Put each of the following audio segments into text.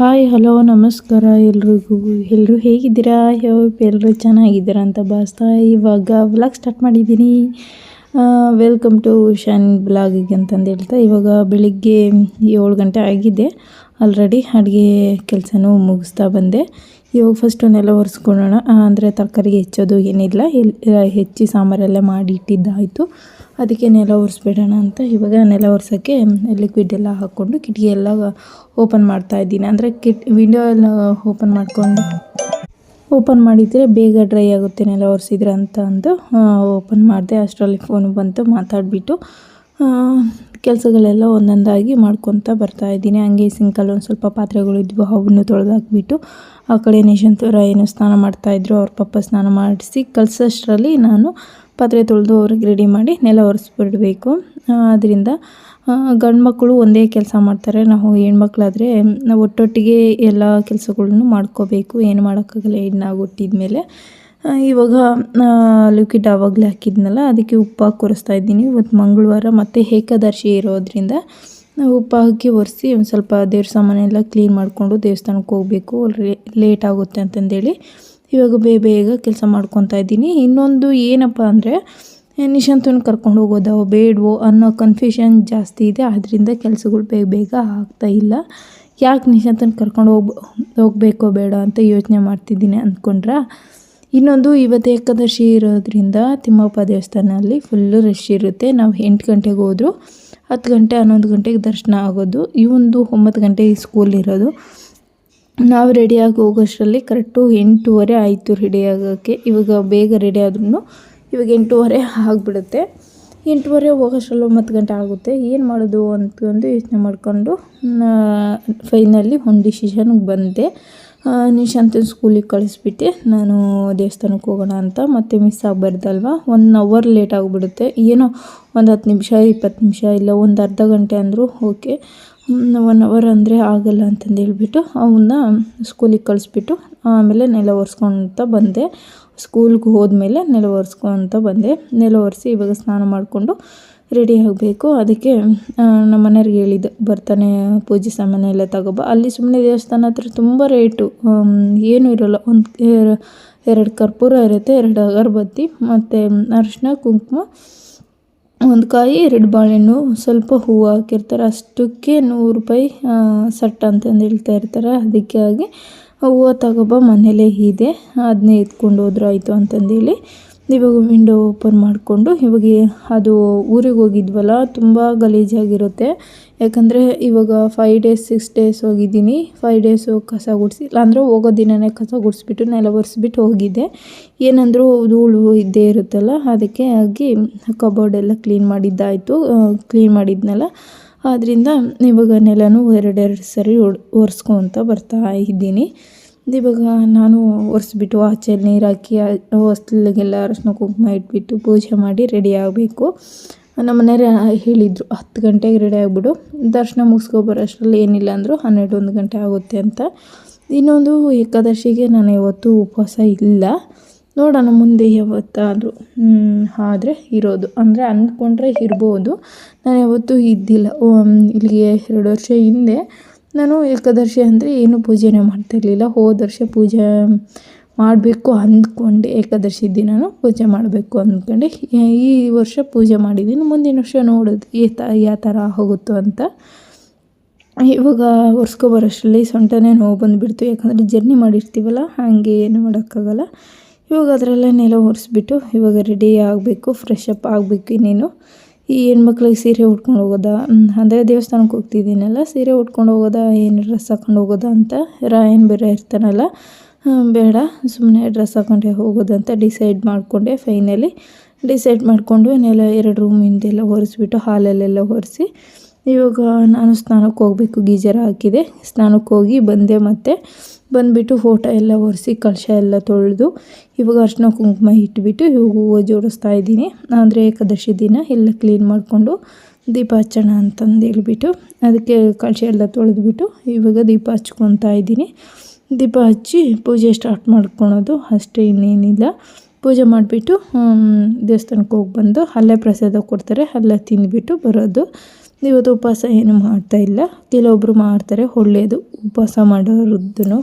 Hi, hello, ನಮಸ್ಕಾರ. ಎಲ್ರಿಗೂ ಎಲ್ಲರೂ ಹೇಗಿದ್ದೀರಾ? ಎಲ್ಲರೂ ಚೆನ್ನಾಗಿದ್ದೀರಾ ಅಂತ ಭಾವಿಸ್ತಾ ಇವಾಗ ಬ್ಲಾಗ್ ಸ್ಟಾರ್ಟ್ ಮಾಡಿದ್ದೀನಿ. ವೆಲ್ಕಮ್ ಟು ಶಾನ್ ಬ್ಲಾಗಿಗೆ ಅಂತಂದು ಹೇಳ್ತಾ ಇವಾಗ ಬೆಳಿಗ್ಗೆ ಏಳು ಗಂಟೆ ಆಗಿದೆ. ಆಲ್ರೆಡಿ ಅಡುಗೆ ಕೆಲಸನೂ ಮುಗಿಸ್ತಾ ಬಂದೆ. ಇವಾಗ ಫಸ್ಟ್ ನೆಲ ಒರೆಸ್ಕೊಳ್ಳೋಣ. ಅಂದರೆ ತರಕಾರಿ ಹೆಚ್ಚೋದು ಏನಿಲ್ಲ. ಎಲ್ಲಿ ಹೆಚ್ಚಿ ಸಾಂಬಾರೆಲ್ಲ ಮಾಡಿ ಇಟ್ಟಿದ್ದಾಯಿತು. ಅದಕ್ಕೆ ನೆಲ ಒರೆಸ್ಬಿಡೋಣ ಅಂತ ಇವಾಗ ನೆಲ ಒರೆಸೋಕ್ಕೆ ಲಿಕ್ವಿಡ್ ಎಲ್ಲ ಹಾಕ್ಕೊಂಡು ಕಿಟಕಿ ಎಲ್ಲ ಓಪನ್ ಮಾಡ್ತಾ ಇದ್ದೀನಿ. ಅಂದರೆ ಕಿಟ್ ವಿಂಡೋ ಎಲ್ಲ ಓಪನ್ ಮಾಡಿಕೊಂಡು ಓಪನ್ ಮಾಡಿದರೆ ಬೇಗ ಡ್ರೈ ಆಗುತ್ತೆ ನೆಲ ಒರೆಸಿದ್ರೆ ಅಂತ ಅಂದು ಓಪನ್ ಮಾಡಿದೆ. ಅಷ್ಟರಲ್ಲಿ ಫೋನ್ ಬಂತು, ಮಾತಾಡಿಬಿಟ್ಟು ಕೆಲಸಗಳೆಲ್ಲ ಒಂದೊಂದಾಗಿ ಮಾಡ್ಕೊತಾ ಬರ್ತಾ ಇದ್ದೀನಿ. ಹಂಗೆ ಸಿಂಕಲ್ಲಿ ಒಂದು ಸ್ವಲ್ಪ ಪಾತ್ರೆಗಳು ಇದ್ವು, ಅವನ್ನು ತೊಳೆದಾಕ್ಬಿಟ್ಟು ಆ ಕಡೆ ನಿಶಂತೂರ ಏನು ಸ್ನಾನ ಮಾಡ್ತಾಯಿದ್ರು ಅವ್ರ ಪಪ್ಪ ಸ್ನಾನ ಮಾಡಿಸಿ ಕಲಿಸೋಷ್ಟರಲ್ಲಿ ನಾನು ಪಾತ್ರೆ ತೊಳೆದು ಅವ್ರಿಗೆ ರೆಡಿ ಮಾಡಿ ನೆಲ ಒರೆಸ್ಬಿಡಬೇಕು. ಅದರಿಂದ ಗಂಡು ಒಂದೇ ಕೆಲಸ ಮಾಡ್ತಾರೆ. ನಾವು ಹೆಣ್ಮಕ್ಳಾದರೆ, ನಾವು ಒಟ್ಟೊಟ್ಟಿಗೆ ಎಲ್ಲ ಕೆಲಸಗಳನ್ನು ಮಾಡ್ಕೋಬೇಕು. ಏನು ಮಾಡೋಕ್ಕಾಗಲ್ಲ ಹೆಣ್ಣಾಗಿ ಹುಟ್ಟಿದ ಮೇಲೆ ಇವಾಗ ಲಿಕ್ವಿಡ್ ಆವಾಗಲೇ ಹಾಕಿದ್ನಲ್ಲ, ಅದಕ್ಕೆ ಉಪ್ಪು ಹಾಕಿ ಒರೆಸ್ತಾ ಇದ್ದೀನಿ. ಇವತ್ತು ಮಂಗಳವಾರ ಮತ್ತು ಏಕಾದಶಿ ಇರೋದ್ರಿಂದ ಉಪ್ಪು ಹಾಕಿ ಒರೆಸಿ ಒಂದು ಸ್ವಲ್ಪ ದೇವ್ರ ಸಾಮಾನೆಲ್ಲ ಕ್ಲೀನ್ ಮಾಡಿಕೊಂಡು ದೇವಸ್ಥಾನಕ್ಕೆ ಹೋಗಬೇಕು. ಲೇಟ್ ಆಗುತ್ತೆ ಅಂತಂದೇಳಿ. ಇವಾಗ ಬೇಗ ಬೇಗ ಕೆಲಸ ಮಾಡ್ಕೊತಾ ಇದ್ದೀನಿ. ಇನ್ನೊಂದು ಏನಪ್ಪ ಅಂದರೆ ನಿಶಾಂತನ ಕರ್ಕೊಂಡು ಹೋಗೋದೋ? ಬೇಡವೋ ಅನ್ನೋ ಕನ್ಫ್ಯೂಷನ್ ಜಾಸ್ತಿ ಇದೆ. ಆದ್ದರಿಂದ ಕೆಲಸಗಳು ಬೇಗ ಬೇಗ ಆಗ್ತಾ ಇಲ್ಲ. ಯಾಕೆ ನಿಶಾಂತನ ಕರ್ಕೊಂಡು ಹೋಗ್, ಹೋಗಬೇಕೋ ಬೇಡ ಅಂತ ಯೋಚನೆ ಮಾಡ್ತಿದ್ದೀನಿ ಅಂದ್ಕೊಂಡ್ರೆ ಇನ್ನೊಂದು, ಇವತ್ತು ಏಕಾದಶಿ ಇರೋದ್ರಿಂದ ತಿಮ್ಮಪ್ಪ ದೇವಸ್ಥಾನಲ್ಲಿ ಫುಲ್ಲು ರಶ್ ಇರುತ್ತೆ. ನಾವು ಎಂಟು ಗಂಟೆಗೆ ಹೋದರೂ. ಹತ್ತು ಗಂಟೆ, ಹನ್ನೊಂದು ಗಂಟೆಗೆ ದರ್ಶನ ಆಗೋದು. ಇವೊಂದು ಒಂಬತ್ತು ಗಂಟೆಗೆ ಸ್ಕೂಲ್ ಇರೋದು. ನಾವು ರೆಡಿಯಾಗಿ ಹೋಗೋಷ್ಟರಲ್ಲಿ ಕರೆಕ್ಟು ಎಂಟೂವರೆ ಆಯಿತು ರೆಡಿಯಾಗೋಕ್ಕೆ ಇವಾಗ ಬೇಗ ರೆಡಿ ಆದ್ರೂ ಇವಾಗ ಎಂಟೂವರೆ ಆಗಿಬಿಡುತ್ತೆ. ಎಂಟೂವರೆ ಹೋಗೋಷ್ಟರಲ್ಲಿ ಒಂಬತ್ತು ಗಂಟೆ ಆಗುತ್ತೆ. ಏನು ಮಾಡೋದು ಅಂತಂದು ಯೋಚನೆ ಮಾಡಿಕೊಂಡು ಫೈನಲಿ ಒಂದು ಡಿಸಿಷನ್ಗೆ ಬಂದೆ. ನಿಶಾಂತನ ಸ್ಕೂಲಿಗೆ ಕಳಿಸ್ಬಿಟ್ಟು. ನಾನು ದೇವಸ್ಥಾನಕ್ಕೆ ಹೋಗೋಣ ಅಂತ. ಮತ್ತೆ ಮಿಸ್ ಆಗಬಾರ್ದಲ್ವ? ಒನ್ ಅವರ್ ಲೇಟ್ ಆಗಿಬಿಡುತ್ತೆ. ಏನೋ ಒಂದು ಹತ್ತು ನಿಮಿಷ, ಇಪ್ಪತ್ತು ನಿಮಿಷ, ಇಲ್ಲ ಒಂದು ಅರ್ಧ ಗಂಟೆ ಅಂದರೂ ಓಕೆ ಒನ್ ಅವರ್ ಅಂದರೆ ಆಗಲ್ಲ ಅಂತಂದು ಹೇಳ್ಬಿಟ್ಟು ಅವನ್ನ ಸ್ಕೂಲಿಗೆ ಕಳಿಸ್ಬಿಟ್ಟು ಆಮೇಲೆ ನೆಲ ಒರೆಸ್ಕೊತ ಬಂದೆ. ಸ್ಕೂಲ್ಗೆ ಹೋದ್ಮೇಲೆ ನೆಲ ಒರೆಸ್ಕೊತ ಬಂದೆ. ನೆಲ ಒರೆಸಿ ಇವಾಗ ಸ್ನಾನ ಮಾಡಿಕೊಂಡು ರೆಡಿ ಆಗಬೇಕು. ಅದಕ್ಕೆ ನಮ್ಮ ಮನೆಯವ್ರಿಗೆ ಹೇಳಿದ್ದು, ಬರ್ತಾನೆ ಪೂಜೆ ಸಾಮಾನೆಲ್ಲ ತಗೊಬ. ಅಲ್ಲಿ ಸುಮ್ಮನೆ ದೇವಸ್ಥಾನ ಹತ್ರ ತುಂಬ ರೇಟು ಏನೂ ಇರೋಲ್ಲ. ಒಂದು, ಎರಡು ಕರ್ಪೂರ ಇರುತ್ತೆ, ಎರಡು ಅಗರಬತ್ತಿ, ಮತ್ತು ಅರಿಶಿನ ಕುಂಕುಮ ಒಂದು ಕಾಯಿ ಎರಡು ಬಾಳೆಹಣ್ಣು, ಸ್ವಲ್ಪ ಹೂವು ಹಾಕಿರ್ತಾರೆ. ಅಷ್ಟಕ್ಕೆ ನೂರು ರೂಪಾಯಿ ಸಟ್ ಅಂತಂದು ಹೇಳ್ತಾ ಇರ್ತಾರೆ. ಅದಕ್ಕೆ ಆಗಿ ಹೂವು ತಗೊಬ, ಮನೇಲೇ ಇದೆ. ಅದನ್ನೇ ಎತ್ಕೊಂಡು ಹೋದ್ರೆ ಆಯಿತು ಅಂತಂದೇಳಿ ಇವಾಗ ವಿಂಡೋ ಓಪನ್ ಮಾಡಿಕೊಂಡು ಇವಾಗ ಅದು ಊರಿಗೆ ಹೋಗಿದ್ವಲ್ಲ, ತುಂಬ ಗಲೀಜಾಗಿರುತ್ತೆ. ಯಾಕಂದರೆ ಇವಾಗ ಫೈವ್ ಡೇಸ್ ಸಿಕ್ಸ್ ಡೇಸ್ ಹೋಗಿದ್ದೀನಿ. ಫೈವ್ ಡೇಸು ಕಸ ಗುಡಿಸಿ, ಇಲ್ಲಾಂದರೆ ಹೋಗೋ ದಿನವೇ ಕಸ ಗುಡಿಸ್ಬಿಟ್ಟು ನೆಲ ಒರೆಸ್ಬಿಟ್ಟು ಹೋಗಿದ್ದೆ ಏನಂದರೂ ಧೂಳು ಇದ್ದೇ ಇರುತ್ತಲ್ಲ, ಅದಕ್ಕೆ ಆಗಿ ಕಬೋರ್ಡೆಲ್ಲ ಕ್ಲೀನ್ ಮಾಡಿದ್ದಾಯಿತು. ಕ್ಲೀನ್ ಮಾಡಿದ್ನಲ್ಲ. ಆದ್ದರಿಂದ ಇವಾಗ ನೆಲನೂ ಎರಡೆರಡು ಸರಿ ಒರೆಸ್ಕೊತ ಬರ್ತಾ ಇದ್ದೀನಿ. ಇವಾಗ ನಾನು ಒರೆಸ್ಬಿಟ್ಟು ಆಚೆ ನೀರು ಹಾಕಿ ಹೊಸ್ಲಿಗೆಲ್ಲ ಅರಶಿನ ಕುಂಕುಮ ಇಟ್ಬಿಟ್ಟು ಪೂಜೆ ಮಾಡಿ ರೆಡಿ ಆಗಬೇಕು. ನಮ್ಮ ಮನೆಯವ್ರು ಹೇಳಿದರು, ಹತ್ತು ಗಂಟೆಗೆ ರೆಡಿ ಆಗಿಬಿಡು. ದರ್ಶನ ಮುಗಿಸ್ಕೊಬರೋ ಅಷ್ಟರಲ್ಲಿ ಏನಿಲ್ಲ ಅಂದರು ಹನ್ನೆರಡು, ಒಂದು ಗಂಟೆ ಆಗುತ್ತೆ ಅಂತ. ಇನ್ನೊಂದು ಏಕಾದಶಿಗೆ ನಾನು ಯಾವತ್ತೂ ಉಪವಾಸ ಇಲ್ಲ. ನೋಡೋಣ ಮುಂದೆ ಯಾವತ್ತಾದರೂ ಆದರೆ ಇರೋದು. ಅಂದರೆ ಅಂದ್ಕೊಂಡ್ರೆ ಇರ್ಬೋದು. ನಾನು ಯಾವತ್ತೂ ಇದ್ದಿಲ್ಲ. ಇಲ್ಲಿಗೆ ಎರಡು ವರ್ಷ ಹಿಂದೆ ನಾನು ಏಕಾದಶಿ ಅಂದರೆ ಏನು ಪೂಜೆನೇ ಮಾಡ್ತಿರಲಿಲ್ಲ ಹೋದ ವರ್ಷ ಪೂಜೆ ಮಾಡಬೇಕು ಅಂದ್ಕೊಂಡೆ. ಏಕಾದಶಿ ದಿನವೂ ಪೂಜೆ ಮಾಡಬೇಕು ಅಂದ್ಕೊಂಡೆ. ಈ ವರ್ಷ ಪೂಜೆ ಮಾಡಿದ್ದೀನಿ ಮುಂದಿನ ವರ್ಷ ನೋಡೋದು ಯಾವ ಥರ ಹೋಗುತ್ತೋ ಅಂತ. ಇವಾಗ ಒರೆಸ್ಕೊಬರೋಷ್ಟರಲ್ಲಿ ಸೊಂಟನೇ ನೋವು ಬಂದುಬಿಡ್ತು. ಯಾಕಂದರೆ ಜರ್ನಿ ಮಾಡಿರ್ತೀವಲ್ಲ, ಹಾಗೆ ಏನು ಮಾಡೋಕ್ಕಾಗಲ್ಲ. ಇವಾಗ ಅದರಲ್ಲೇ ನೆಲ ಒರೆಸ್ಬಿಟ್ಟು ಇವಾಗ ರೆಡಿ ಆಗಬೇಕು ಫ್ರೆಶ್ ಅಪ್ ಆಗಬೇಕು ಇನ್ನೇನು. ಈ ಹೆಣ್ಮಕ್ಳಿಗೆ ಸೀರೆ ಉಟ್ಕೊಂಡು ಹೋಗೋದಾ ಅಂದರೆ ದೇವಸ್ಥಾನಕ್ಕೆ ಹೋಗ್ತಿದ್ದೀನಲ್ಲ, ಸೀರೆ ಉಟ್ಕೊಂಡು ಹೋಗೋದಾ, ಏನು ಡ್ರೆಸ್ ಹಾಕೊಂಡು ಹೋಗೋದಾ ಅಂತ ರಾಯನ್ ಬೇರೆ ಇರ್ತಾನಲ್ಲ ಬೇಡ ಸುಮ್ಮನೆ ಡ್ರೆಸ್ ಹಾಕೊಂಡೆ ಹೋಗೋದಂತ ಡಿಸೈಡ್ ಮಾಡಿಕೊಂಡೆ ಫೈನಲಿ ಡಿಸೈಡ್ ಮಾಡಿಕೊಂಡು ಇನ್ನೆಲ್ಲ ಎರಡು ರೂಮಿಂದೆಲ್ಲ ಒರೆಸ್ಬಿಟ್ಟು ಹಾಲಲ್ಲೆಲ್ಲ ಒರೆಸಿ ಇವಾಗ ನಾನು ಸ್ನಾನಕ್ಕೆ ಹೋಗಬೇಕು, ಗೀಜರ್ ಹಾಕಿದೆ. ಸ್ನಾನಕ್ಕೆ ಹೋಗಿ ಬಂದೆ ಮತ್ತೆ ಬಂದುಬಿಟ್ಟು ಫೋಟೋ ಎಲ್ಲ ಒರೆಸಿ ಕಳಶ ಎಲ್ಲ ತೊಳೆದು ಇವಾಗ ಅರ್ಶಿನ ಕುಂಕುಮ ಇಟ್ಬಿಟ್ಟು ಇವಾಗ ಹೂವು ಜೋಡಿಸ್ತಾ ಇದ್ದೀನಿ. ಅಂದರೆ ಏಕಾದಶಿ ದಿನ ಎಲ್ಲ ಕ್ಲೀನ್ ಮಾಡಿಕೊಂಡು ದೀಪ ಹಚ್ಚೋಣ ಅಂತಂದು ಹೇಳ್ಬಿಟ್ಟು ಅದಕ್ಕೆ ಕಳಶ ಎಲ್ಲ ತೊಳೆದ್ಬಿಟ್ಟು ಇವಾಗ ದೀಪ ಹಚ್ಕೊತಾ ಇದ್ದೀನಿ. ದೀಪ ಹಚ್ಚಿ ಪೂಜೆ ಸ್ಟಾರ್ಟ್ ಮಾಡ್ಕೊಳೋದು ಅಷ್ಟೇ ಇನ್ನೇನಿಲ್ಲ. ಪೂಜೆ ಮಾಡಿಬಿಟ್ಟು ದೇವಸ್ಥಾನಕ್ಕೆ ಹೋಗಿ ಬಂದು ಅಲ್ಲೇ ಪ್ರಸಾದ ಕೊಡ್ತಾರೆ, ಅಲ್ಲೇ ತಿಂದುಬಿಟ್ಟು ಬರೋದು. ಇವತ್ತು ಉಪವಾಸ ಏನು ಮಾಡ್ತಾ ಇಲ್ಲ. ಕೆಲವೊಬ್ಬರು ಮಾಡ್ತಾರೆ, ಒಳ್ಳೆಯದು. ಉಪವಾಸ ಮಾಡೋರದ್ದು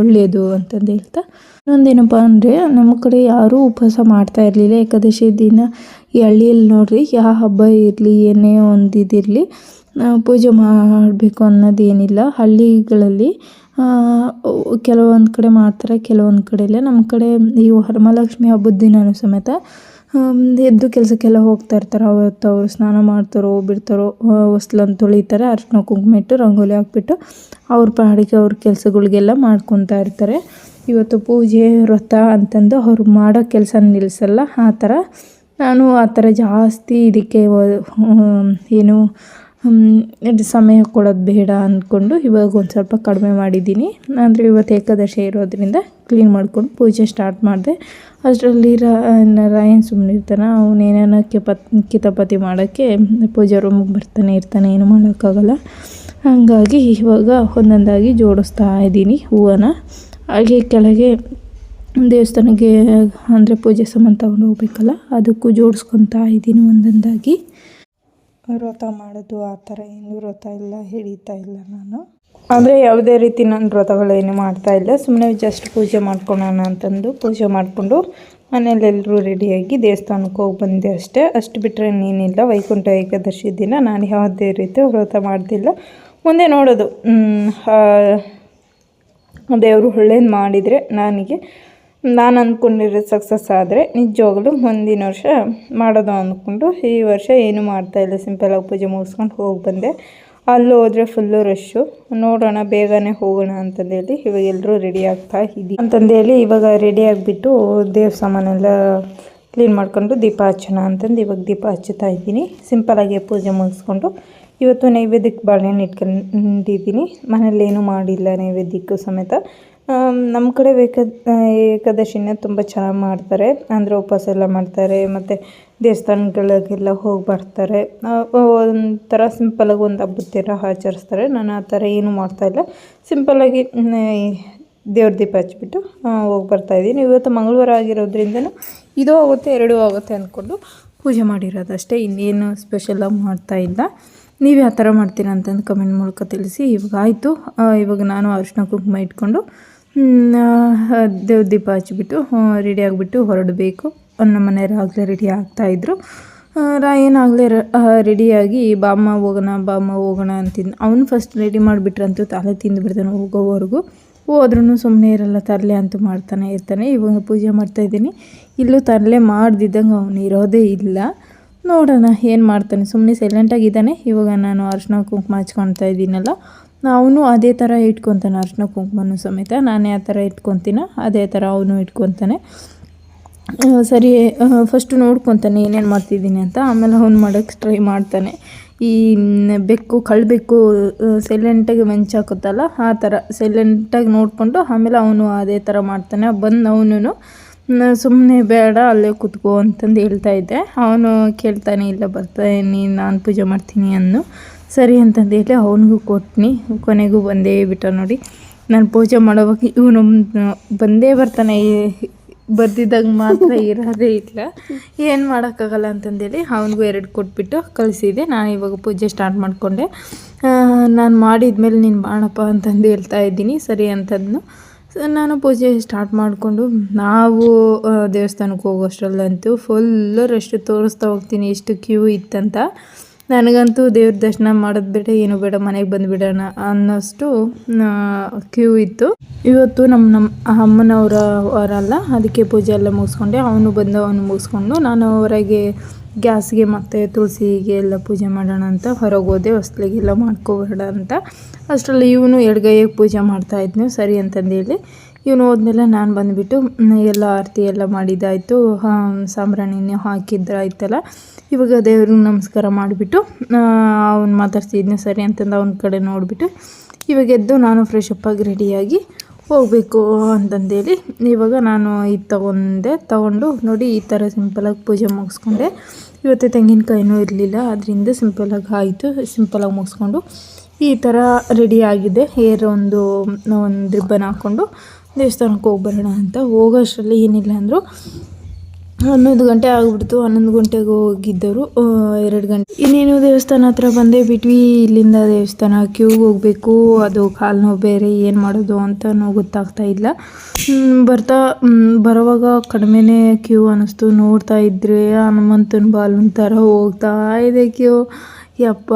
ಒಳ್ಳೆಯದು ಅಂತಂದು ಹೇಳ್ತಾ. ಇನ್ನೊಂದೇನಪ್ಪ ಅಂದರೆ, ನಮ್ಮ ಕಡೆ ಯಾರೂ ಉಪವಾಸ ಮಾಡ್ತಾ ಇರಲಿಲ್ಲ. ಏಕಾದಶಿ ದಿನ ಈ ಹಳ್ಳಿಯಲ್ಲಿ ನೋಡ್ರಿ, ಯಾವ ಹಬ್ಬ ಇರಲಿ, ಏನೇ ಒಂದು ಇದಿರಲಿ ಪೂಜೆ ಮಾಡಬೇಕು ಅನ್ನೋದೇನಿಲ್ಲ. ಹಳ್ಳಿಗಳಲ್ಲಿ ಕೆಲವೊಂದು ಕಡೆ ಮಾಡ್ತಾರೆ, ಕೆಲವೊಂದು ಕಡೆ ಇಲ್ಲ ನಮ್ಮ ಕಡೆ ಈ ವರಮಹಾಲಕ್ಷ್ಮಿ ಹಬ್ಬದ ದಿನವೂ ಸಮೇತ ಎದ್ದು ಕೆಲಸಕ್ಕೆಲ್ಲ ಹೋಗ್ತಾ ಇರ್ತಾರೆ. ಅವತ್ತು ಅವರು ಸ್ನಾನ ಮಾಡ್ತಾರೋ, ಬಿಡ್ತಾರೋ ಹೊಸ್ಲನ್ನು ತೊಳಿತಾರೆ. ಅರ್ಶಿನ ಕುಂಕುಮ ಇಟ್ಟು ರಂಗೋಲಿ ಹಾಕ್ಬಿಟ್ಟು ಅವ್ರ ಪಾಡಿಗೆ ಅವ್ರ ಕೆಲಸಗಳಿಗೆಲ್ಲ ಮಾಡ್ಕೊತಾ ಇರ್ತಾರೆ. ಇವತ್ತು ಪೂಜೆ, ವ್ರತ ಅಂತಂದು ಅವ್ರು ಮಾಡೋ ಕೆಲಸ ನಿಲ್ಲಿಸಲ್ಲ ಆ ಥರ ನಾನು ಆ ಥರ ಜಾಸ್ತಿ ಇದಕ್ಕೆ ಏನು ಸಮಯ ಕೊಡೋದು ಬೇಡ ಅಂದ್ಕೊಂಡು ಇವಾಗ ಒಂದು ಸ್ವಲ್ಪ ಕಡಿಮೆ ಮಾಡಿದ್ದೀನಿ. ಅಂದರೆ ಇವತ್ತು ಏಕಾದಶಿ ಇರೋದರಿಂದ ಕ್ಲೀನ್ ಮಾಡ್ಕೊಂಡು ಪೂಜೆ ಸ್ಟಾರ್ಟ್ ಮಾಡಿದೆ. ಅಷ್ಟರಲ್ಲಿ ರಾಯನ್ ಸುಮ್ಮನೆ ಇರ್ತಾನೆ ಅವನೇನೇನೋ ಕಿಪತ್, ಕಿತಾಪತಿ ಮಾಡೋಕ್ಕೆ ಪೂಜೆ ರೂಮಿಗೆ ಬರ್ತಾನೆ ಇರ್ತಾನೆ, ಏನು ಮಾಡೋಕ್ಕಾಗಲ್ಲ. ಹಾಗಾಗಿ ಇವಾಗ ಒಂದೊಂದಾಗಿ ಜೋಡಿಸ್ತಾ ಇದ್ದೀನಿ ಹೂವನ್ನ. ಹಾಗೆ ಕೆಳಗೆ ದೇವಸ್ಥಾನಕ್ಕೆ, ಅಂದರೆ ಪೂಜೆ ಸಾಮಾನು ತಗೊಂಡು ಹೋಗ್ಬೇಕಲ್ಲ, ಅದಕ್ಕೂ ಜೋಡಿಸ್ಕೊತಾ ಇದ್ದೀನಿ ಒಂದೊಂದಾಗಿ. ವ್ರತ ಮಾಡೋದು, ಆ ಥರ ಏನು ವ್ರತ ಇಲ್ಲ, ಹಿಡಿತಾ ಇಲ್ಲ ನಾನು. ಅಂದರೆ ಯಾವುದೇ ರೀತಿ ನಾನು ವ್ರತಗಳೇನು ಮಾಡ್ತಾ ಇಲ್ಲ. ಸುಮ್ಮನೆ ಜಸ್ಟ್ ಪೂಜೆ ಮಾಡ್ಕೊಳೋಣ ಅಂತಂದು ಪೂಜೆ ಮಾಡಿಕೊಂಡು ಮನೇಲೆಲ್ಲರೂ ರೆಡಿಯಾಗಿ ದೇವಸ್ಥಾನಕ್ಕೆ ಹೋಗಿ ಬಂದೆ ಅಷ್ಟೇ. ಅಷ್ಟು ಬಿಟ್ಟರೆ ಇನ್ನೇನಿಲ್ಲ. ವೈಕುಂಠ ಏಕಾದಶಿ ದಿನ ನಾನು ಯಾವುದೇ ರೀತಿ ವ್ರತ ಮಾಡ್ತಿಲ್ಲ. ಮುಂದೆ ನೋಡೋದು. ದೇವರು ಒಳ್ಳೇದು ಮಾಡಿದರೆ ನನಗೆ ನಾನು ಅಂದ್ಕೊಂಡಿರೋ ಸಕ್ಸಸ್ ಆದರೆ ನಿಜವಾಗ್ಲೂ ಮುಂದಿನ ವರ್ಷ ಮಾಡೋದು ಅಂದ್ಕೊಂಡು ಈ ವರ್ಷ ಏನು ಮಾಡ್ತಾಯಿಲ್ಲ ಸಿಂಪಲಾಗಿ ಪೂಜೆ ಮುಗಿಸ್ಕೊಂಡು ಹೋಗಿ ಬಂದೆ. ಅಲ್ಲಿ ಹೋದರೆ ಫುಲ್ಲು ರಶ್ಶು ನೋಡೋಣ, ಬೇಗನೆ ಹೋಗೋಣ ಅಂತಂದೇಳಿ ಇವಾಗ ಎಲ್ಲರೂ ರೆಡಿ ಆಗ್ತಾ ಇದ್ದೀವಿ ಅಂತಂದೇಳಿ ಇವಾಗ ರೆಡಿ ಆಗಿಬಿಟ್ಟು ದೇವ್ರ ಸಾಮಾನೆಲ್ಲ ಕ್ಲೀನ್ ಮಾಡ್ಕೊಂಡು ದೀಪ ಹಚ್ಚೋಣ ಅಂತಂದು ಇವಾಗ ದೀಪ ಹಚ್ಚುತ್ತಾ ಇದ್ದೀನಿ ಸಿಂಪಲಾಗಿ ಪೂಜೆ ಮುಗಿಸ್ಕೊಂಡು ಇವತ್ತು ನೈವೇದ್ಯಕ್ಕೆ ಬಾಳೆಹಣ್ಣು ಇಟ್ಕೊಂಡಿದ್ದೀನಿ. ಮನೇಲಿ ಏನೂ ಮಾಡಿಲ್ಲ ನೈವೇದ್ಯಕ್ಕೂ ಸಮೇತ. ನಮ್ಮ ಕಡೆ ಏಕ ಏಕಾದಶಿನ ತುಂಬ ಚೆನ್ನಾಗಿ ಮಾಡ್ತಾರೆ. ಅಂದರೆ ಉಪವಾಸ ಎಲ್ಲ ಮಾಡ್ತಾರೆ, ಮತ್ತು ದೇವಸ್ಥಾನಗಳಿಗೆಲ್ಲ ಹೋಗಿ ಬರ್ತಾರೆ. ಒಂಥರ ಸಿಂಪಲಾಗಿ ಒಂದು ಹಬ್ಬದ ಥರ ಆಚರಿಸ್ತಾರೆ. ನಾನು ಆ ಥರ ಏನೂ ಮಾಡ್ತಾಯಿಲ್ಲ ಸಿಂಪಲ್ಲಾಗಿ ದೇವ್ರ ದೀಪ ಹಚ್ಬಿಟ್ಟು ಹೋಗಿ ಬರ್ತಾಯಿದ್ದೀನಿ ಇವತ್ತು ಮಂಗಳವಾರ ಆಗಿರೋದ್ರಿಂದ ಇದು ಆಗುತ್ತೆ, ಎರಡೂ ಆಗುತ್ತೆ ಅಂದ್ಕೊಂಡು ಪೂಜೆ ಮಾಡಿರೋದಷ್ಟೇ. ಇನ್ನೇನು ಸ್ಪೆಷಲಾಗಿ ಮಾಡ್ತಾಯಿಲ್ಲ ನೀವು ಯಾವ ಥರ ಮಾಡ್ತೀರಾ ಅಂತಂದು ಕಮೆಂಟ್ ಮೂಲಕ ತಿಳಿಸಿ. ಇವಾಗ ಆಯಿತು. ಇವಾಗ ನಾನು ಅರಿಶಿನ ಕುಂಕುಮ ಇಟ್ಕೊಂಡು ದೇವ್ರ ದೀಪ ಹಚ್ಚಿಬಿಟ್ಟು ರೆಡಿ ಆಗಿಬಿಟ್ಟು ಹೊರಡಬೇಕು. ನಮ್ಮ ಮನೆಯವ್ರು ಆಗಲೇ ರೆಡಿ ಆಗ್ತಾಯಿದ್ರು ರಾಯನಾಗಲೇ ರೆಡಿಯಾಗಿ ಬಾಮ್ಮ ಹೋಗೋಣ ಬಾಮ್ಮ ಹೋಗೋಣ ಅಂತಿದ್ದು ಅವನು ಫಸ್ಟ್ ರೆಡಿ ಮಾಡಿಬಿಟ್ರಂತೂ ತಲೆ ತಿಂದು ಬಿಡ್ತಾನೆ ಹೋಗೋವರೆಗೂ. ಹೋದ್ರೂ ಸುಮ್ಮನೆ ಇರಲ್ಲ, ತರಲೆ ಅಂತೂ ಮಾಡ್ತಾನೆ ಇರ್ತಾನೆ. ಇವಾಗ ಪೂಜೆ ಮಾಡ್ತಾಯಿದ್ದೀನಿ ಇಲ್ಲೂ ತರಲೆ ಮಾಡ್ದಿದ್ದಂಗೆ ಅವನು ಇರೋದೇ ಇಲ್ಲ. ನೋಡೋಣ, ಏನು ಮಾಡ್ತಾನೆ. ಸುಮ್ಮನೆ ಸೈಲೆಂಟಾಗಿದ್ದಾನೆ ಇವಾಗ ನಾನು ಅರ್ಶಿನ ಕುಂಕುಮ ಹಚ್ಕೊಳ್ತಾ ಇದ್ದೀನಲ್ಲ ಅವನು ಅದೇ ಥರ ಇಟ್ಕೊತಾನೆ, ಅರ್ಶಿನ ಕುಂಕುಮನೂ ಸಮೇತ. ನಾನು ಯಾವ ಥರ ಇಟ್ಕೊತೀನ? ಅದೇ ಥರ ಅವನು ಇಟ್ಕೊತಾನೆ. ಸರಿ ಫಸ್ಟು ನೋಡ್ಕೊತಾನೆ ಏನೇನು ಮಾಡ್ತಿದ್ದೀನಿ ಅಂತ. ಆಮೇಲೆ ಅವ್ನು ಮಾಡೋಕ್ಕೆ ಟ್ರೈ ಮಾಡ್ತಾನೆ. ಈ ಬೆಕ್ಕು ಕಳ್ಬೇಕು ಸೈಲೆಂಟಾಗಿ ಮೆಂಚಾಕುತ್ತಲ್ಲ ಆ ಥರ ಸೈಲೆಂಟಾಗಿ ನೋಡಿಕೊಂಡು ಆಮೇಲೆ ಅವನು ಅದೇ ಥರ ಮಾಡ್ತಾನೆ. ಬಂದು ಅವನು ಸುಮ್ಮನೆ ಬೇಡ, ಅಲ್ಲೇ ಕೂತ್ಕೋ ಅಂತಂದು ಹೇಳ್ತಾ ಇದ್ದೆ. ಅವನು ಕೇಳ್ತಾನೆ, ಇಲ್ಲ ಬರ್ತಾನೆ ನಾನು ಪೂಜೆ ಮಾಡ್ತೀನಿ ಅನ್ನು ಸರಿ ಅಂತಂದು ಹೇಳಿ ಅವನಿಗೂ ಕೊಟ್ನಿ, ಕೊನೆಗೂ ಬಂದೇ ಬಿಟ್ಟ ನೋಡಿ. ನಾನು ಪೂಜೆ ಮಾಡೋವಾಗ ಇವನು ಬಂದೇ ಬರ್ತಾನೆ ಬರ್ದಿದ್ದಾಗ ಮಾತ್ರ ಇರೋದೇ ಇಲ್ಲ. ಏನು ಮಾಡೋಕ್ಕಾಗಲ್ಲ ಅಂತಂದೇಳಿ ಅವನಿಗೂ ಎರಡು ಕೊಟ್ಬಿಟ್ಟು ಕಳಿಸಿದೆ. ನಾನು ಇವಾಗ ಪೂಜೆ ಸ್ಟಾರ್ಟ್ ಮಾಡಿಕೊಂಡೆ. ನಾನು ಮಾಡಿದ್ಮೇಲೆ ನೀನು ಮಾಡಪ್ಪ ಅಂತಂದು ಹೇಳ್ತಾ ಇದ್ದೀನಿ, ಸರಿ ಅಂತಂದು ನಾನು ಪೂಜೆ ಸ್ಟಾರ್ಟ್ ಮಾಡಿಕೊಂಡು ನಾವು ದೇವಸ್ಥಾನಕ್ಕೆ ಹೋಗೋಷ್ಟರಲ್ಲಂತೂ ಫುಲ್ಲು ರೆಸ್ಟ್ ತೋರಿಸ್ತಾ ಹೋಗ್ತೀನಿ ಎಷ್ಟು ಕ್ಯೂ ಇತ್ತಂತ. ನನಗಂತೂ ದೇವ್ರ ದರ್ಶನ ಮಾಡೋದು ಬೇಡ ಏನು ಬೇಡ, ಮನೆಗೆ ಬಂದುಬಿಡೋಣ ಅನ್ನೋಷ್ಟು ಕ್ಯೂ ಇತ್ತು. ಇವತ್ತು ನಮ್ಮ ನಮ್ಮ ಅಮ್ಮನವರ ಅವರಲ್ಲ, ಅದಕ್ಕೆ ಪೂಜೆ ಎಲ್ಲ ಮುಗಿಸ್ಕೊಂಡೆ. ಅವನು ಬಂದು ಅವನು ಮುಗಿಸ್ಕೊಂಡು ನಾನು ಹೊರಗೆ ಗ್ಯಾಸ್ಗೆ ಮತ್ತು ತುಳಸಿಗೆ ಎಲ್ಲ ಪೂಜೆ ಮಾಡೋಣ ಅಂತ ಹೊರಗೆ ಹೋದೆ ಹೊಸ್ಲಿಗೆಲ್ಲ ಮಾಡ್ಕೋಬೇಡ ಅಂತ. ಅಷ್ಟರಲ್ಲಿ ಇವನು ಎಡಗೈಯಾಗ ಪೂಜೆ ಮಾಡ್ತಾಯಿದ್ನು ಸರಿ ಅಂತಂದೇಳಿ. ಇವನು ಹೋದ್ಮೇಲೆ ನಾನು ಬಂದುಬಿಟ್ಟು ಎಲ್ಲ ಆರತಿ ಎಲ್ಲ ಮಾಡಿದ್ದಾಯಿತು. ಸಾಂಬ್ರಾಣಿನೇ ಹಾಕಿದ್ರಾಯ್ತಲ್ಲ. ಇವಾಗ ದೇವ್ರಿಗೆ ನಮಸ್ಕಾರ ಮಾಡಿಬಿಟ್ಟು ಅವ್ನು ಮಾತಾಡ್ತಿದ್ನು ಸರಿ ಅಂತಂದು ಅವನ ಕಡೆ ನೋಡಿಬಿಟ್ಟು, ಇವಾಗ ಎದ್ದು ನಾನು ಫ್ರೆಶ್ ಅಪ್ಪಾಗಿ ರೆಡಿಯಾಗಿ ಹೋಗಬೇಕು ಅಂತಂದೇಳಿ, ಇವಾಗ ನಾನು ಇದು ತೊಗೊಂಡೆ, ತೊಗೊಂಡು ನೋಡಿ ಈ ಥರ ಸಿಂಪಲಾಗಿ ಪೂಜೆ ಮುಗಿಸ್ಕೊಂಡೆ. ಇವತ್ತು ತೆಂಗಿನಕಾಯಿನೂ ಇರಲಿಲ್ಲ ಅದರಿಂದ ಸಿಂಪಲಾಗಿ ಆಯಿತು ಸಿಂಪಲಾಗಿ ಮುಗಿಸ್ಕೊಂಡು ಈ ಥರ ರೆಡಿ ಆಗಿದೆ ಹೇರ್ ಒಂದು ಒಂದು ರಿಬ್ಬನ್ ಹಾಕ್ಕೊಂಡು ದೇವಸ್ಥಾನಕ್ಕೆ ಹೋಗಿ ಬರೋಣ ಅಂತ ಹೋಗೋಷ್ಟರಲ್ಲಿ ಏನಿಲ್ಲ ಅಂದರು ಹನ್ನೊಂದು ಗಂಟೆ ಆಗಿಬಿಡ್ತು. ಹನ್ನೊಂದು ಗಂಟೆಗೆ ಹೋಗಿದ್ದರು ಎರಡು ಗಂಟೆ. ಇನ್ನೇನು ದೇವಸ್ಥಾನ ಹತ್ರ ಬಂದೆ ಬಿಟ್ವಿ. ಇಲ್ಲಿಂದ ದೇವಸ್ಥಾನ ಕ್ಯೂಗೆ ಹೋಗಬೇಕು. ಅದು ಕಾಲು ನೋವು ಬೇರೆ, ಏನು ಮಾಡೋದು ಅಂತಲೂ ಗೊತ್ತಾಗ್ತಾ ಇಲ್ಲ. ಬರ್ತಾ ಬರೋವಾಗ ಕಡಿಮೆನೇ ಕ್ಯೂ ಅನ್ನಿಸ್ತು. ನೋಡ್ತಾ ಇದ್ರೆ ಹನುಮಂತನ ಬಾಲೂನ್ ಥರ ಹೋಗ್ತಾ ಇದೆ ಕ್ಯೂ. ಯಪ್ಪ,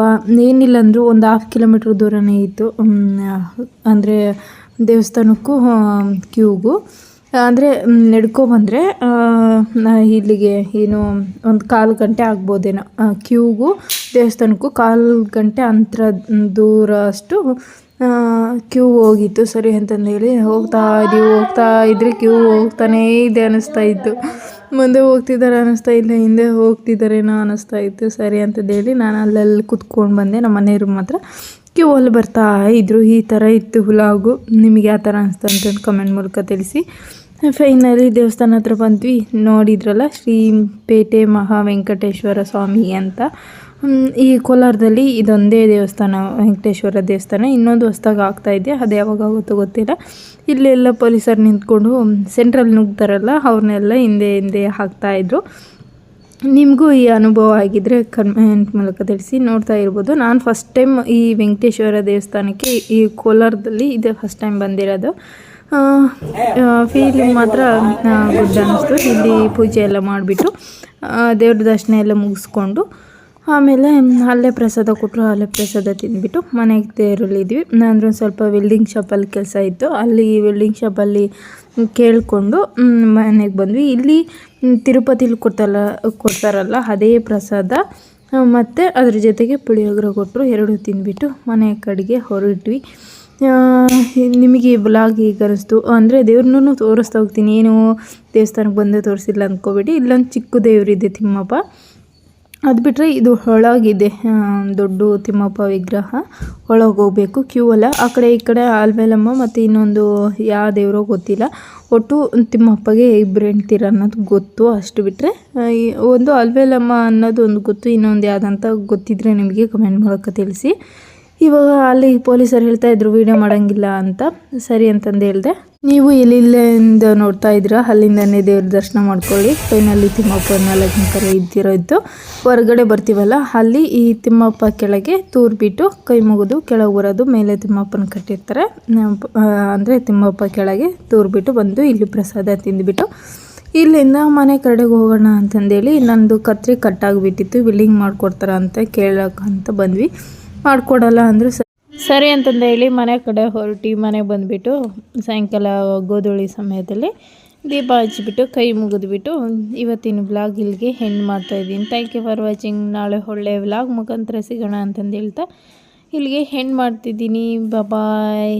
ಏನಿಲ್ಲ ಅಂದರೂ ಒಂದು ಹಾಫ್ ಕಿಲೋಮೀಟ್ರ್ ದೂರನೇ ಇತ್ತು. ಅಂದರೆ ದೇವಸ್ಥಾನಕ್ಕೂ ಕ್ಯೂಗೂ. ಅಂದರೆ ನಡ್ಕೊ ಬಂದರೆ ಇಲ್ಲಿಗೆ ಏನು, ಒಂದು ಕಾಲು ಗಂಟೆ ಆಗ್ಬೋದೇನೋ. ಕ್ಯೂಗೂ, ದೇವಸ್ಥಾನಕ್ಕೂ ಕಾಲು ಗಂಟೆ ಅಂತರ ದೂರ ಅಷ್ಟು ಕ್ಯೂ ಹೋಗಿತ್ತು. ಸರಿ ಅಂತಂದೇಳಿ ಹೋಗ್ತಾ ಇದ್ದೀವಿ ಹೋಗ್ತಾ ಇದ್ರೆ ಕ್ಯೂ ಹೋಗ್ತಾನೇ ಇದೆ ಅನ್ನಿಸ್ತಾ ಇತ್ತು. ಮುಂದೆ ಹೋಗ್ತಿದ್ದಾರೆ ಅನ್ನಿಸ್ತಾ ಇಲ್ಲ, ಹಿಂದೆ ಹೋಗ್ತಿದ್ದಾರೇನೋ ಅನ್ನಿಸ್ತಾ ಇತ್ತು. ಸರಿ ಅಂತಂದೇಳಿ ನಾನು ಅಲ್ಲಲ್ಲಿ ಕುತ್ಕೊಂಡು ಬಂದೆ. ನಮ್ಮ ಮನೆಯವ್ರ ಮಾತ್ರ. ಅಲ್ಲಿ ಬರ್ತಾ ಇದ್ರು, ಈ ಥರ ಇತ್ತು ಹುಲಾಗು. ನಿಮಗೆ ಆ ಥರ ಅನಿಸ್ತು ಅಂತ ಕಮೆಂಟ್ ಮೂಲಕ ತಿಳಿಸಿ. ಫೈನಲಿ ದೇವಸ್ಥಾನ ಹತ್ರ ಬಂದ್ವಿ. ನೋಡಿದ್ರಲ್ಲ ಶ್ರೀ ಪೇಟೆ ಮಹಾವೆಂಕಟೇಶ್ವರ ಸ್ವಾಮಿ ಅಂತ. ಈ ಕೋಲಾರದಲ್ಲಿ ಇದೊಂದೇ ದೇವಸ್ಥಾನ, ವೆಂಕಟೇಶ್ವರ ದೇವಸ್ಥಾನ. ಇನ್ನೊಂದು ಹೊಸ್ದಾಗ ಆಗ್ತಾ ಅದು ಯಾವಾಗ ಆಗುತ್ತೋ ಗೊತ್ತಿಲ್ಲ. ಇಲ್ಲೆಲ್ಲ ಪೊಲೀಸರು ನಿಂತ್ಕೊಂಡು ಸೆಂಟ್ರಲ್ ನುಗ್ತಾರಲ್ಲ ಅವ್ರನ್ನೆಲ್ಲ ಹಿಂದೆ ಹಿಂದೆ ಹಾಕ್ತಾಯಿದ್ರು ನಿಮಗೂ ಈ ಅನುಭವ ಆಗಿದ್ದರೆ ಕಮೆಂಟ್ ಮೂಲಕ ತಿಳಿಸಿ. ನೋಡ್ತಾ ಇರ್ಬೋದು. ನಾನು ಫಸ್ಟ್ ಟೈಮ್ ಈ ವೆಂಕಟೇಶ್ವರ ದೇವಸ್ಥಾನಕ್ಕೆ ಈ ಕೋಲಾರದಲ್ಲಿ ಇದು ಫಸ್ಟ್ ಟೈಮ್ ಬಂದಿರೋದು. ಫೀಲಿಂಗ್ ಮಾತ್ರ ಗುಡ್ ಅನ್ನಿಸ್ತು. ಇಲ್ಲಿ ಪೂಜೆ ಎಲ್ಲ ಮಾಡಿಬಿಟ್ಟು ದೇವ್ರ ದರ್ಶನ ಎಲ್ಲ ಮುಗಿಸ್ಕೊಂಡು ಆಮೇಲೆ ಅಲ್ಲೇ ಪ್ರಸಾದ ಕೊಟ್ಟರು ಅಲ್ಲೇ ಪ್ರಸಾದ ತಿಂದ್ಬಿಟ್ಟು ಮನೆಗೆ ತೇರಲಿದ್ವಿ ನಾನು ಸ್ವಲ್ಪ ವೆಲ್ಡಿಂಗ್ ಶಾಪಲ್ಲಿ ಕೆಲಸ ಇತ್ತು. ಅಲ್ಲಿ ವೆಲ್ಡಿಂಗ್ ಶಾಪಲ್ಲಿ ಕೇಳಿಕೊಂಡು ಮನೆಗೆ ಬಂದ್ವಿ. ಇಲ್ಲಿ ತಿರುಪತಿಲಿ ಕೊಡ್ತಲ್ಲ, ಕೊಡ್ತಾರಲ್ಲ, ಅದೇ ಪ್ರಸಾದ. ಮತ್ತು ಅದ್ರ ಜೊತೆಗೆ ಪುಳಿಯೋಗರೆ ಕೊಟ್ಟರು ಎರಡು ತಿಂದ್ಬಿಟ್ಟು ಮನೆ ಕಡೆಗೆ ಹೊರಟ್ವಿ. ನಿಮಗೆ ಬ್ಲಾಗ್ ಈಗ ಅನಿಸ್ತು? ಅಂದರೆ ದೇವ್ರನ್ನೂ ತೋರಿಸ್ತಾ ಹೋಗ್ತೀನಿ. ಏನು ದೇವಸ್ಥಾನಕ್ಕೆ ಬಂದು ತೋರಿಸಿಲ್ಲ ಅಂದ್ಕೋಬೇಡಿ ಇಲ್ಲೊಂದು ಚಿಕ್ಕ ದೇವರಿದೆ ತಿಮ್ಮಪ್ಪ. ಅದು ಬಿಟ್ಟರೆ ಇದು ಒಳಗಿದೆ ದೊಡ್ಡ ತಿಮ್ಮಪ್ಪ ವಿಗ್ರಹ. ಒಳಗೆ ಹೋಗಬೇಕು ಕ್ಯೂ ಅಲ್ಲ. ಆ ಕಡೆ, ಈ ಕಡೆ ಆಲ್ಮೇಲಮ್ಮ ಮತ್ತು ಇನ್ನೊಂದು ಯಾವ ದೇವರೋ ಗೊತ್ತಿಲ್ಲ. ಒಟ್ಟು ತಿಮ್ಮಪ್ಪಗೆ ಇಬ್ಬರು ಹೆಣ್ತೀರ ಅನ್ನೋದು ಗೊತ್ತು ಅಷ್ಟು ಬಿಟ್ಟರೆ ಒಂದು ಆಲ್ವೇಲಮ್ಮ ಅನ್ನೋದು ಒಂದು ಗೊತ್ತು, ಇನ್ನೊಂದು ಯಾವುದಂತ ಗೊತ್ತಿದ್ರೆ ನಿಮಗೆ ಕಮೆಂಟ್ ಮೂಲಕ ತಿಳಿಸಿ. ಇವಾಗ ಅಲ್ಲಿ ಪೊಲೀಸರು ಹೇಳ್ತಾ ಇದ್ರು, ವೀಡಿಯೋ ಮಾಡೋಂಗಿಲ್ಲ ಅಂತ. ಸರಿ ಅಂತಂದು ಹೇಳಿದೆ. ನೀವು ಎಲ್ಲಿಂದ ನೋಡ್ತಾ ಇದ್ದೀರಾ? ಅಲ್ಲಿಂದನೇ ದೇವ್ರ ದರ್ಶನ ಮಾಡ್ಕೊಳ್ಳಿ. ಫೈನಲ್ಲಿ ತಿಮ್ಮಪ್ಪನ ಲಗ್ನಕರ ಇದ್ದಿರೋದು. ಹೊರಗಡೆ ಬರ್ತೀವಲ್ಲ, ಅಲ್ಲಿ ಈ ತಿಮ್ಮಪ್ಪ ಕೆಳಗೆ ತೂರ್ಬಿಟ್ಟು ಕೈ ಮುಗಿದು ಕೆಳಗೆ ಬರೋದು, ಮೇಲೆ ತಿಮ್ಮಪ್ಪನ ಕಟ್ಟಿರ್ತಾರೆ. ಅಂದರೆ ತಿಮ್ಮಪ್ಪ ಕೆಳಗೆ ತೂರ್ಬಿಟ್ಟು ಬಂದು ಇಲ್ಲಿ ಪ್ರಸಾದ ತಿಂದುಬಿಟ್ಟು, ಇಲ್ಲಿಂದ ಮನೆ ಕಡೆಗೆ ಹೋಗೋಣ ಅಂತಂದೇಳಿ ನಂದು ಕತ್ರಿ ಕಟ್ಟಾಗಿಬಿಟ್ಟಿತ್ತು ಬಿಲ್ಲಿಂಗ್ ಮಾಡಿಕೊಡ್ತಾರ ಅಂತ ಕೇಳೋಕ್ಕಂತ ಬಂದ್ವಿ. ಮಾಡಿಕೊಡಲ್ಲ ಅಂದರು ಸರಿ. ಅಂತಂದು ಹೇಳಿ ಮನೆ ಕಡೆ ಹೊರಟಿ ಮನೆಗೆ ಬಂದುಬಿಟ್ಟು ಸಾಯಂಕಾಲ ಗೋಧೂಳಿ ಸಮಯದಲ್ಲಿ ದೀಪ ಹಚ್ಚಿಬಿಟ್ಟು ಕೈ ಮುಗಿದ್ಬಿಟ್ಟು ಇವತ್ತಿನ ವ್ಲಾಗ್ ಇಲ್ಲಿಗೆ ಹೆಣ್ಣು ಮಾಡ್ತಾಯಿದ್ದೀನಿ ಥ್ಯಾಂಕ್ ಯು ಫಾರ್ ವಾಚಿಂಗ್ ನಾಳೆ ಒಳ್ಳೆ ವ್ಲಾಗ್ ಮುಖಾಂತರ ಸಿಗೋಣ ಅಂತಂದು ಹೇಳ್ತಾ ಇಲ್ಲಿಗೆ ಹೆಣ್ಣು ಮಾಡ್ತಿದ್ದೀನಿ. ಬಾಯ್